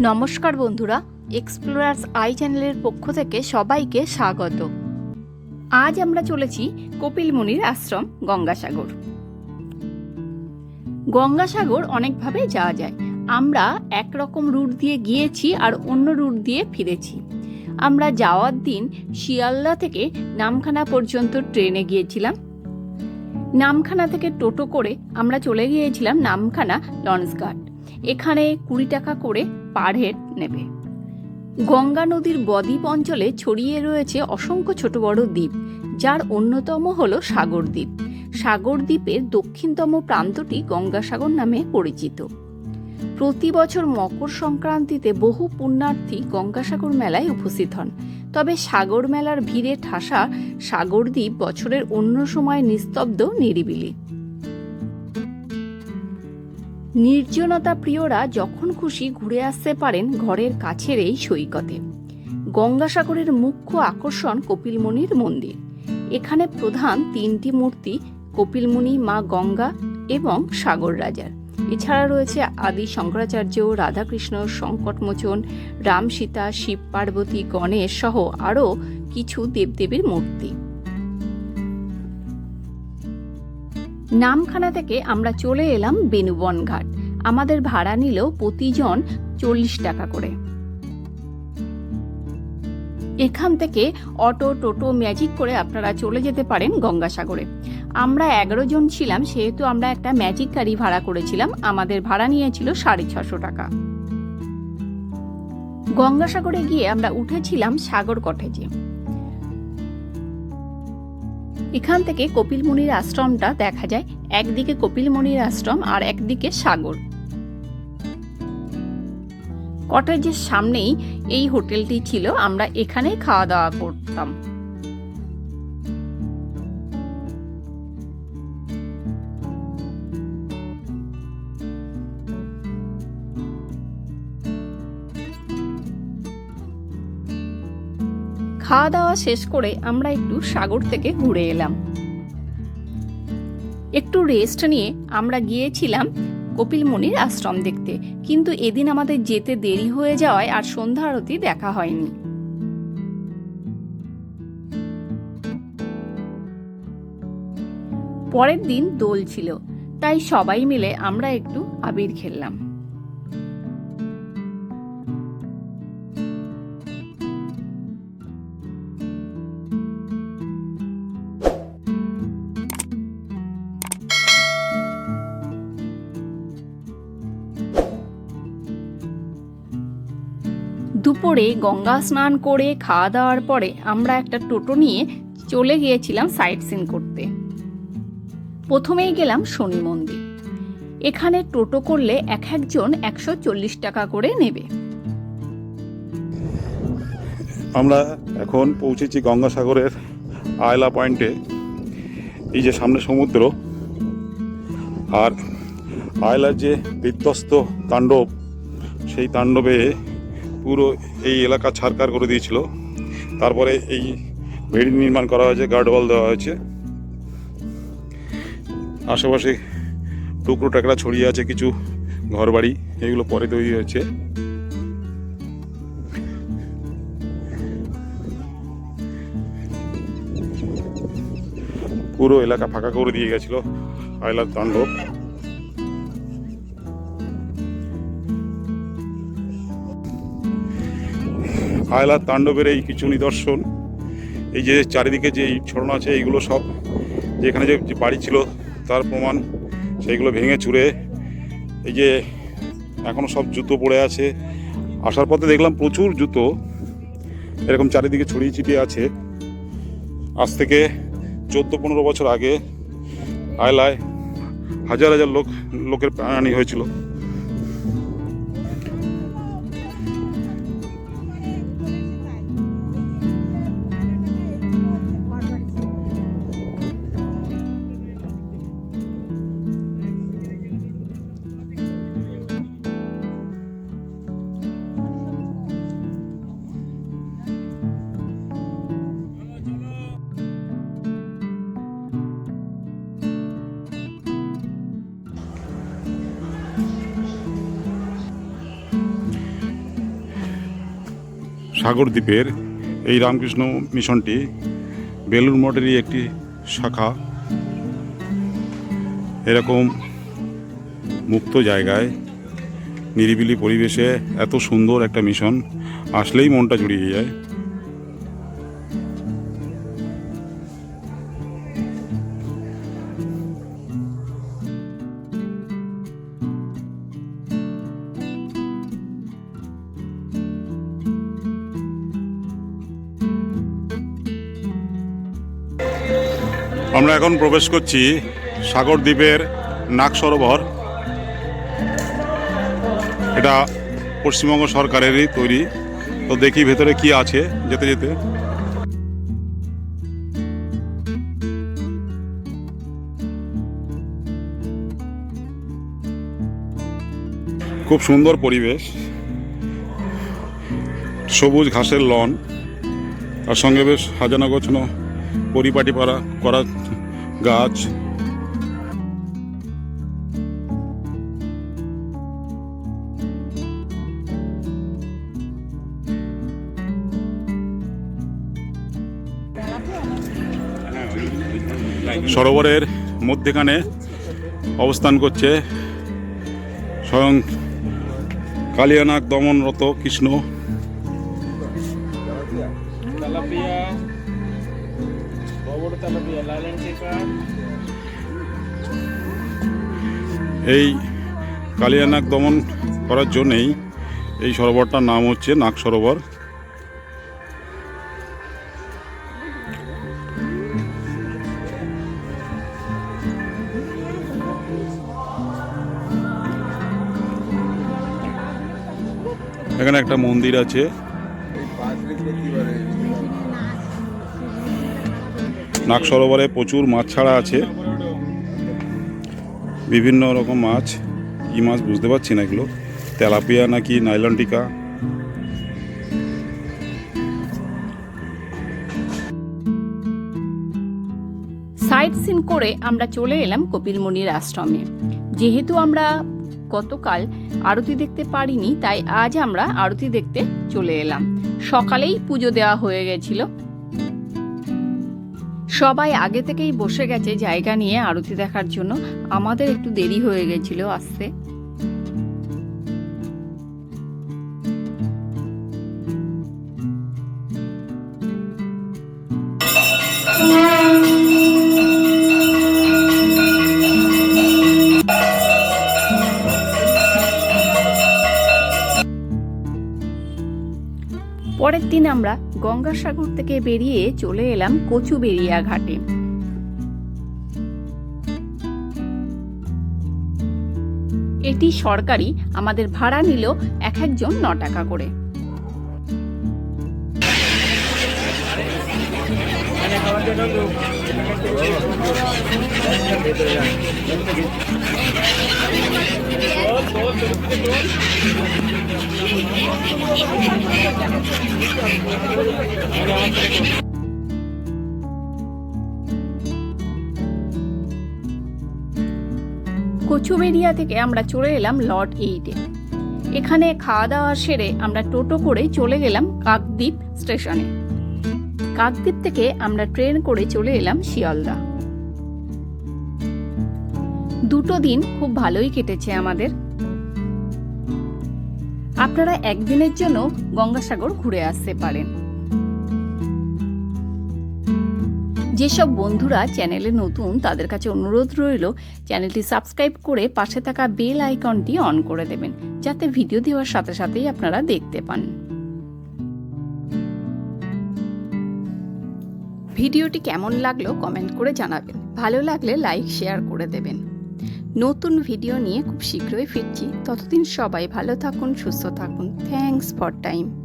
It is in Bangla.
নমস্কার বন্ধুরা এক্সপ্লোরার্স আই চ্যানেলের পক্ষ থেকে সবাইকে স্বাগত। আজ আমরা চলেছি কপিল মুনির আশ্রম, গঙ্গাসাগর। গঙ্গাসাগর অনেকভাবে যাওয়া যায়। আমরা একরকম রুট দিয়ে গিয়েছি আর অন্য রুট দিয়ে ফিরেছি। আমরা যাওয়ার দিন শিয়ালদা থেকে নামখানা পর্যন্ত ট্রেনে গিয়েছিলাম। নামখানা থেকে টোটো করে আমরা চলে গিয়েছিলাম নামখানা লঞ্চঘাট। এখানে কুড়ি টাকা করে পার হেড নেবে। গঙ্গা নদীর বদ্বীপ অঞ্চলে ছড়িয়ে রয়েছে অসংখ্য ছোট বড় দ্বীপ, যার অন্যতম হল সাগর দ্বীপ। সাগর দ্বীপের দক্ষিণতম প্রান্তটি গঙ্গাসাগর নামে পরিচিত। প্রতি বছর মকর সংক্রান্তিতে বহু পুণ্যার্থী গঙ্গাসাগর মেলায় উপস্থিত হন। তবে সাগর মেলার ভিড়ে ঠাসা সাগরদ্বীপ বছরের অন্য সময় নিস্তব্ধ নিরিবিলি। নির্জনতা প্রিয়রা যখন খুশি ঘুরে আসতে পারেন ঘরের কাছের এই সৈকতে। গঙ্গাসাগরের মুখ্য আকর্ষণ কপিলমুনির মন্দির। এখানে প্রধান তিনটি মূর্তি কপিলমুনি, মা গঙ্গা এবং সাগর রাজার। এছাড়া রয়েছে আদি শঙ্করাচার্য, রাধাকৃষ্ণ, সংকটমোচন রাম সীতা শিব পার্বতী, গণেশ সহ আরও কিছু দেবদেবীর মূর্তি। নামখানা থেকে আমরা চলে এলাম বেনুবন ঘাট। আমাদের ভাড়া নিল প্রতিজন চল্লিশ টাকা করে। এখান থেকে অটো, টোটো, ম্যাজিক করে আপনারা চলে যেতে পারেন গঙ্গাসাগরে। আমরা এগারো জন ছিলাম, সেহেতু আমরা একটা ম্যাজিক গাড়ি ভাড়া করেছিলাম। আমাদের ভাড়া নিয়েছিল সাড়ে ছশো টাকা। গঙ্গাসাগরে গিয়ে আমরা উঠেছিলাম সাগর কটেজে। এখান থেকে কপিল মুনির আশ্রমটা দেখা যায়। একদিকে কপিল মুনির আশ্রম আর একদিকে সাগর। কটেজের সামনেই এই হোটেলটি ছিল, আমরা এখানেই খাওয়া দাওয়া করতাম। খাওয়া দাওয়া শেষ করে আমরা একটু সাগর থেকে ঘুরে এলাম। একটু রেস্ট নিয়ে আমরা গিয়েছিলাম কপিলমণির আশ্রম দেখতে। কিন্তু এদিন আমাদের যেতে দেরি হয়ে যাওয়ায় আর সন্ধ্যা আরতি দেখা হয়নি। পরের দিন দোল ছিল, তাই সবাই মিলে আমরা একটু আবির খেললাম। দুপুরে গঙ্গা স্নান করে খাওয়া দাওয়ার পরে আমরা একটা টোটো নিয়ে চলে গিয়েছিলাম সাইট সিন করতে। প্রথমেই গেলাম শনি মন্দির। এখানে টোটো করলে এক একজন একশো চল্লিশ টাকা করে নেবে। আমরা এখন পৌঁছেছি গঙ্গাসাগরের আয়লা পয়েন্টে, এই যে সামনে সমুদ্র, আর আয়লার যে বিধ্বস্ত তাণ্ডব, সেই তাণ্ডবে পুরো এই এলাকা ছাড়কার করে দিয়েছিল। তারপরে এই ভেড়ি নির্মাণ করা হয়েছে গার্ডওয়াল দেওয়া হয়েছে। আশেপাশে টুকরো টাকরা ছড়িয়ে আছে, কিছু ঘরবাড়ি, এগুলো পরে তৈরি হয়েছে। পুরো এলাকা ফাঁকা করে দিয়ে গেছিল, আয়লার তাণ্ডব। আয়লার তাণ্ডবের এই কিছু নিদর্শন, এই যে চারিদিকে যে ছড়ানো আছে, এইগুলো সব যেখানে যে বাড়ি ছিল তার প্রমাণ, সেইগুলো ভেঙে চুরে এই যে এখনও সব জুতো পড়ে আছে। আসার পথে দেখলাম প্রচুর জুতো, এরকম চারিদিকে ছড়িয়ে ছিটিয়ে আছে। আজ থেকে চোদ্দ পনেরো বছর আগে আয়লায় হাজার হাজার লোক, লোকের প্রাণহানি হয়েছিল। সাগরদ্বীপের এই রামকৃষ্ণ মিশনটি বেলুর মঠেরই একটি শাখা। এরকম মুক্ত জায়গায়, নিরিবিলি পরিবেশে এত সুন্দর একটা মিশন, আসলেই মনটা জুড়িয়ে যায়। আমরা এখন প্রবেশ করছি সাগরদ্বীপের নাগ সরোবর। এটা পশ্চিমবঙ্গ সরকারেরই তৈরি। তো দেখি ভেতরে কি আছে যেতে যেতে। খুব সুন্দর পরিবেশ। সবুজ ঘাসের লন। আর সঙ্গে বেশ সাজানো গোছানো পরিপাটি পাড়া করা গাছ। সরোবরের মধ্যেখানে অবস্থান করছে স্বয়ং কালিয়ানাগ দমনরত কৃষ্ণ। এই কালিয়ানাগ দমন করার জন্যেই এই সরোবরটার নাম হচ্ছে নাগ সরোবর। এখানে একটা মন্দির আছে। নাগ সরোবরে প্রচুর মাছ ছাড়া আছে। বিভিন্ন রকম মাছ। কি মাছ বুঝতে পারছি না এগুলো? তেলাপিয়া নাকি নাইলন টিকা সাইট সিন করে আমরা চলে এলাম কপিলমুনির আশ্রমে। যেহেতু আমরা গতকাল আরতি দেখতে পারিনি, তাই আজ আমরা আরতি দেখতে চলে এলাম। সকালেই পুজো দেওয়া হয়ে গেছিল। সবাই আগে থেকেই বসে গেছে জায়গা নিয়ে আরতি দেখার জন্য। আমাদের একটু দেরি হয়ে গেছিল আসতে। পরের দিন আমরা গঙ্গাসাগর থেকে বেরিয়ে চলে এলাম কচুবেরিয়া ঘাটে। এটি সরকারি, আমাদের ভাড়া নিল এক একজন ন টাকা করে। কচুবেরিয়া থেকে আমরা চলে এলাম লর্ড এইটে। এখানে খাওয়া দাওয়া সেরে আমরা টোটো করে চলে গেলাম কাকদ্বীপ স্টেশনে। কাকদ্বীপ থেকে আমরা ট্রেন করে চলে এলাম শিয়ালদা। দুটো দিন খুব ভালোই কেটেছে আমাদের। আপনারা একদিনের জন্য গঙ্গাসাগর ঘুরে আসতে পারেন। যেসব বন্ধুরা চ্যানেলে নতুন, তাদের কাছে অনুরোধ রইল, চ্যানেলটি সাবস্ক্রাইব করে পাশে থাকা বেল আইকনটি অন করে দেবেন, যাতে ভিডিও দেওয়ার সাথে সাথেই আপনারা দেখতে পান। ভিডিওটি কেমন লাগল কমেন্ট করে জানাবেন। ভালো লাগলে লাইক, শেয়ার করে দেবেন। নতুন ভিডিও নিয়ে খুব শীঘ্রই ফিরছি। ততদিন সবাই ভালো থাকুন, সুস্থ থাকুন। Thanks for time